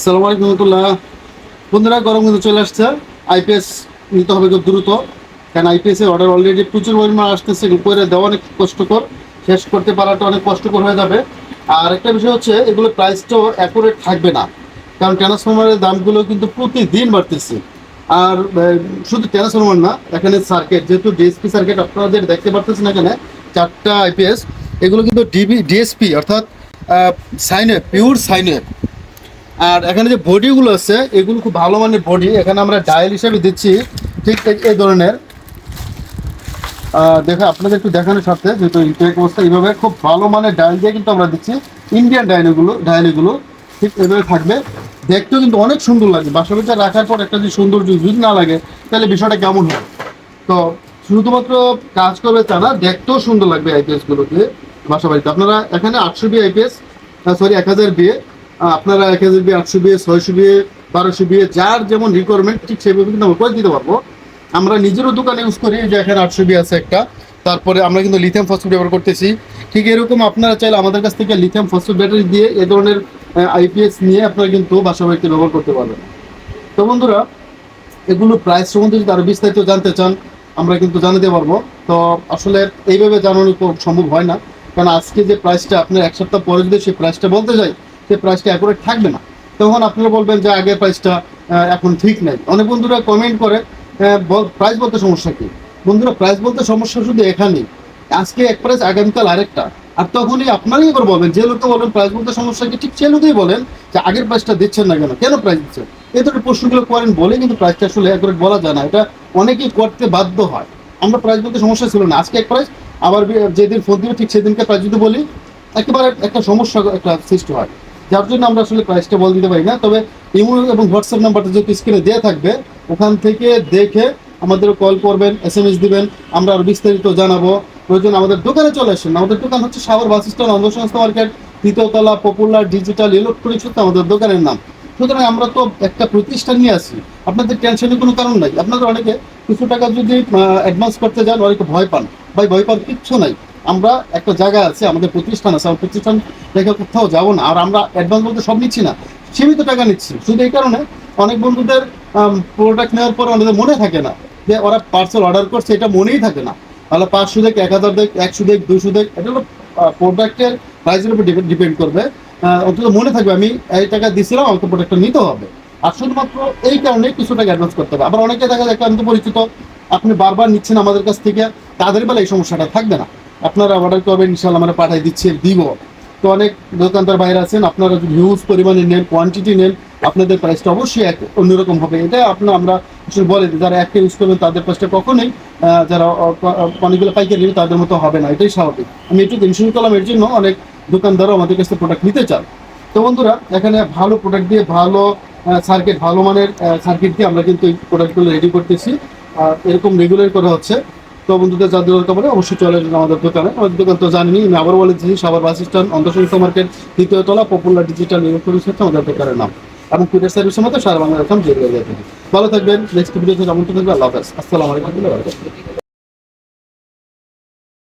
সালাম আলাইকুম রহমতুল্লাহ। বন্ধুরা, গরম কিন্তু চলে আসছে। আইপিএস নিতে হবে খুব দ্রুত, কারণ আইপিএস এর অর্ডার অলরেডি প্রচুর পরিমাণ আসতেছে করে দেওয়া অনেক কষ্টকর। শেষ করতে পারাটা অনেক কষ্টকর হয়ে যাবে। আর একটা বিষয় হচ্ছে, এগুলো প্রাইসটাও অ্যাকুরেট থাকবে না, কারণ ট্রান্সফরমারের দামগুলো কিন্তু প্রতিদিন বাড়তেছে। আর শুধু ট্রান্সফরমার না, এখানে সার্কিট যেহেতু ডিএসপি সার্কিট আপনারা যে দেখতে পারতেছেন এখানে, চারটা আইপিএস এগুলো কিন্তু ডিবি ডিএসপি অর্থাৎ sine wave pure sine wave আর এখানে যে বডিগুলো আছে, এগুলো খুব ভালো মানের বডি এখানে আমরা ডায়াল হিসেবে দিচ্ছি, ঠিক এই- ধরনের। দেখো, আপনাদের একটু দেখানোর সাথে, যেহেতু ইন্টারেক অবস্থা এইভাবে খুব ভালো মানের ডায়াল দিয়ে কিন্তু আমরা দিচ্ছি ইন্ডিয়ান ডায়াল এগুলো ঠিক এইভাবে থাকবে। দেখতেও কিন্তু অনেক সুন্দর লাগে। বাসা বাচ্চা রাখার পর একটা যদি সৌন্দর্য যদি না লাগে, তাহলে বিষয়টা কেমন হয় তো শুধুমাত্র কাজ করবে তা না, দেখতেও সুন্দর লাগবে আইপিএস গুলোকে বাসা বাড়িতে আপনারা এখানে আটশো বি আইপিএস সরি এক হাজার বিয়ে আপনারা এক হাজার বিয়ে, আটশো বিয়ে, ছয়শো বিয়ে, বারোশো বিয়ে, যার যেমন রিকোয়ারমেন্ট ঠিক সেভাবে কিন্তু আমরা করে দিতে পারব। আমরা নিজেরও দোকানে ইউজ করি যে এখানে আটশো বি আছে একটা। তারপরে আমরা কিন্তু লিথিয়াম ফসফেট ব্যবহার করতেছি। ঠিক এরকম আপনারা চাইলে আমাদের কাছ থেকে লিথিয়াম ফসফেট ব্যাটারি দিয়ে এ ধরনের আইপিএস নিয়ে আপনারা কিন্তু বাসা বাড়িতে ব্যবহার করতে পারবেন। তো বন্ধুরা, এগুলো প্রাইস সম্বন্ধে যদি আরও বিস্তারিত জানতে চান, আমরা কিন্তু জানাতে পারব। তো আসলে এইভাবে জানানো খুব সম্ভব হয় না। কারণ আজকে যে প্রাইসটা আপনার এক সপ্তাহ পরে যদি সেই প্রাইসটা বলতে যাই সেই প্রাইসটা অ্যাকুরেট থাকবে না। তখন আপনারা বলবেন যে আগের প্রাইসটা এখন ঠিক নাই। অনেক বন্ধুরা কমেন্ট করে প্রাইস বলতে সমস্যা কি? বন্ধুরা প্রাইস বলতে সমস্যা শুধু এখানেই আজকে এক প্রাইস আগামীকাল আরেকটা। আর তখনই আপনারই এবার বলবেন, যে লোককে বলবেন প্রাইস বলতে সমস্যা কি, ঠিক সে লোকেই বলেন যে আগের প্রাইসটা দিচ্ছেন না কেন? কেন প্রাইস দিচ্ছেন? এই ধরনের প্রশ্নগুলো করেন বলে কিন্তু প্রাইসটা আসলে একবারে বলা যায় না। এটা অনেকেই করতে বাধ্য হয়। আমরা প্রাইস বলতে সমস্যা ছিল না। আজকে এক প্রাইস আবার যেদিন ফোন দিবে, ঠিক সেদিনকে প্রাইস যদি বলি, একেবারে একটা সমস্যা, একটা সৃষ্টি হয়। যার জন্য আমরা আসলে প্রাইসটা বল দিতে পারি না। তবে ইমো এবং হোয়াটসঅ্যাপ নাম্বারটা যেহেতু স্ক্রিনে দেওয়া থাকবে, ওখান থেকে দেখে আমাদের কল করবেন এস এম এস দিবেন, আমরা আরও বিস্তারিত জানাব। প্রয়োজন আমাদের দোকানে চলে আসেন। আমাদের দোকান হচ্ছে সাগর বাস স্ট্যান্ড অন্ধ সংস্থা মার্কেট তৃতীয়তলা পপুলার ডিজিটাল ইলেকট্রনিক্স হচ্ছে আমাদের দোকানের নাম। সুতরাং আমরা তো একটা প্রতিষ্ঠান নিয়ে আসি আপনাদের টেনশনের কোনো কারণ নাই। আপনাদের অনেকে কিছু টাকা যদি অ্যাডভান্স করতে যান, অনেকে ভয় পান। ভাই, ভয় পান কিচ্ছু নাই। আমরা একটা জায়গা আছে, আমাদের প্রতিষ্ঠান আছে, আমার প্রতিষ্ঠান দেখে কোথাও যাব না। আর আমরা অ্যাডভান্স বলতে সব নিচ্ছি না, সীমিত টাকা নিচ্ছি। শুধু এই কারণে অনেক বন্ধুদের প্রোডাক্ট নেওয়ার পর আমাদের মনে থাকে না যে ওরা পার্সেল অর্ডার করছে, এটা মনেই থাকে না। তাহলে পাঁচশো দেখ, এক হাজার দেখ, একশো দেখ দুশো দেখ, এটা প্রোডাক্টের প্রাইসের উপর ডিপেন্ড করবে। অন্তত মনে থাকবে, আমি এই টাকা দিছিলাম, আমাকে প্রোডাক্টটা নিতে হবে। আর শুধুমাত্র এই কারণে কিছু টাকা অ্যাডভান্স করতে হবে। আবার অনেকে দেখা যায় একান্ত পরিচিত, আপনি বারবার নিচ্ছেন আমাদের কাছ থেকে, তাদের বেলা এই সমস্যাটা থাকবে না। আপনারা অর্ডার করবেন ইনশাল্লাহ আমরা পাঠিয়ে দিচ্ছি দিব। তো অনেক দোকানদার বাইরে আছেন আপনারা যদি হিউজ পরিমাণে নেন কোয়ান্টিটি নেন আপনাদের প্রাইসটা অবশ্যই এক অন্যরকম হবে। এটা আপনার আমরা আসলে বলে দিই, যারা একটা ইউজ করবেন তাদের প্রাইসটা কখনোই যারা অনেকগুলো পাইকারি নেবে তাদের মতো হবে না। এটাই স্বাভাবিক। আমি একটু টেনশন করলাম এর জন্য অনেক দোকানদারও আমাদের কাছে প্রোডাক্ট নিতে চান। তো বন্ধুরা এখানে ভালো প্রোডাক্ট দিয়ে ভালো সার্কিট ভালো মানের সার্কিট দিয়ে আমরা কিন্তু এই প্রোডাক্টগুলো রেডি করতেছি। আর এরকম রেগুলার করা হচ্ছে। তো বন্ধুদের যাদের দরকার পড়ে অবশ্যই চলে আসবেন আমাদের দোকানে। আমাদের দোকান তো জানি আমি আবার বলে দিচ্ছি সাবার বাস স্ট্যান্ড অন্তঃসংস্থা মার্কেট দ্বিতীয় তলা, পপুলার ডিজিটাল ইলেকট্রনিক্স হচ্ছে আমাদের দোকানের নাম। এবং কুরিয়ার সার্ভিসের মতো সারা বাংলা রকম জেগে থাকি ভালো থাকবেন নেক্সট ভিডিওতে আমন্ত্রণ থাকবে, আল্লাহ হাফেজ। আসসালামু আলাইকুম।